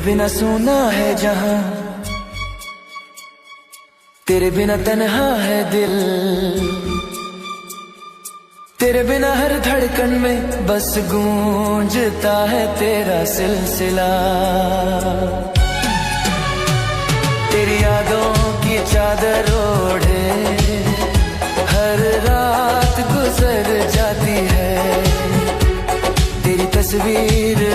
बिना सोना है जहा। तेरे बिना तनहा है दिल। तेरे बिना हर धड़कन में बस गूंजता है तेरा सिलसिला। तेरी यादों की चादर ओढ़े, हर रात गुजर जाती है। तेरी तस्वीर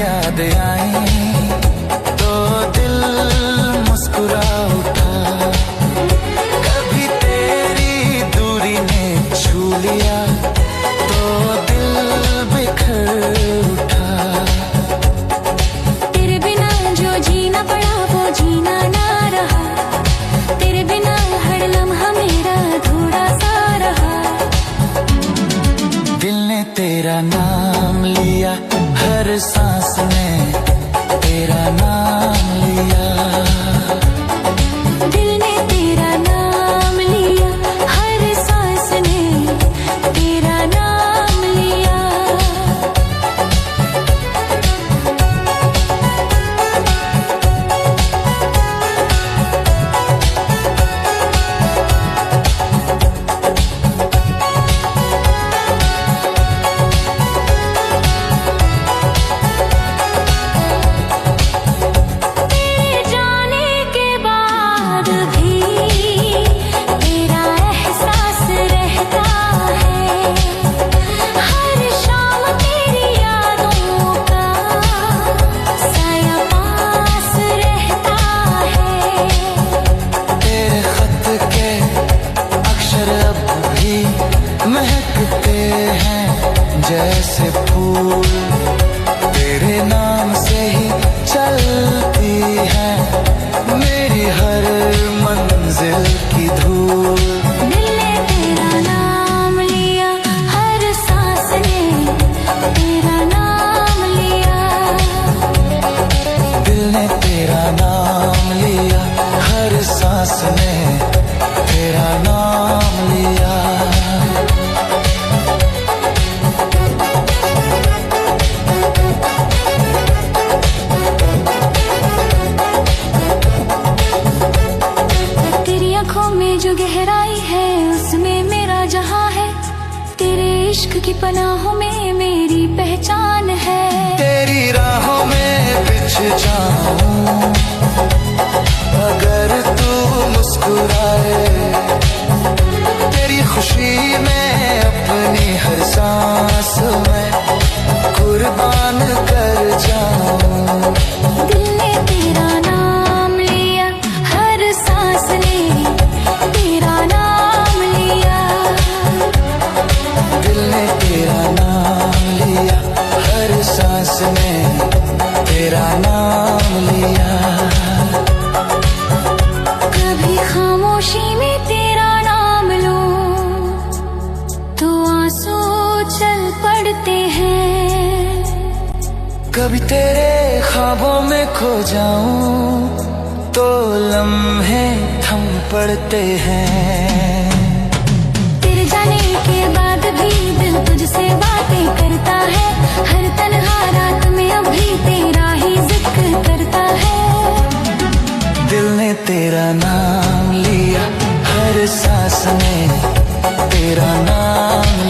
याद आई तो दिल मुस्कुरा उठा। कभी तेरी दूरी ने छू लिया तो दिल बिखर उठा। तेरे बिना जो जीना पड़ा वो जीना ना रहा। तेरे बिना हर लम्हा मेरा थोड़ा सा रहा। दिल ने तेरा नाम लिया हर सा it, I know. Jesse Poole. चल पड़ते हैं। कभी तेरे ख्वाबों में खो जाऊँ तो लम्हे थम पड़ते हैं। तेरे जाने के बाद भी दिल तुझसे बातें करता है हर तन्हा रात में अभी तेरा ही ज़िक्र करता है। दिल ने तेरा नाम लिया हर सांस में तेरा नाम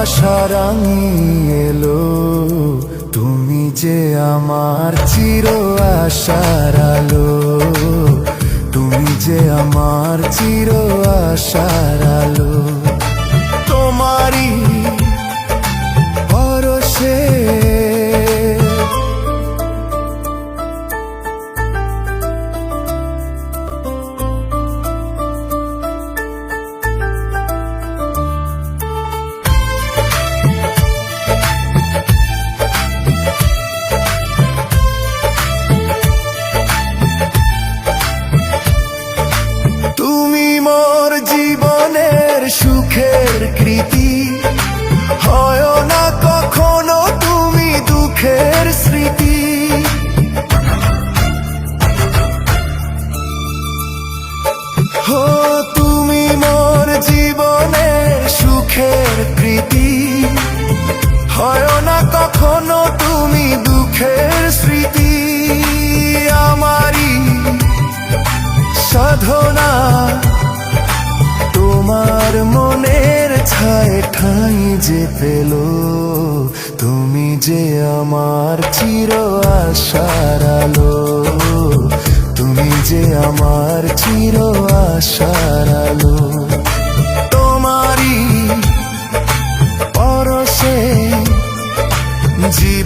আশা রাঙিয়ে এলো। তুমি যে আমার চির আশার আলো। তুমি যে আমার চির আশার আলো। তোমারই দুঃখের স্মৃতি আমারই সাধনা। তোমার মনের ছায় ঠাঁই যে পেল, তুমি যে আমার চির আশার আলো, তুমি যে আমার চির আশার আলো।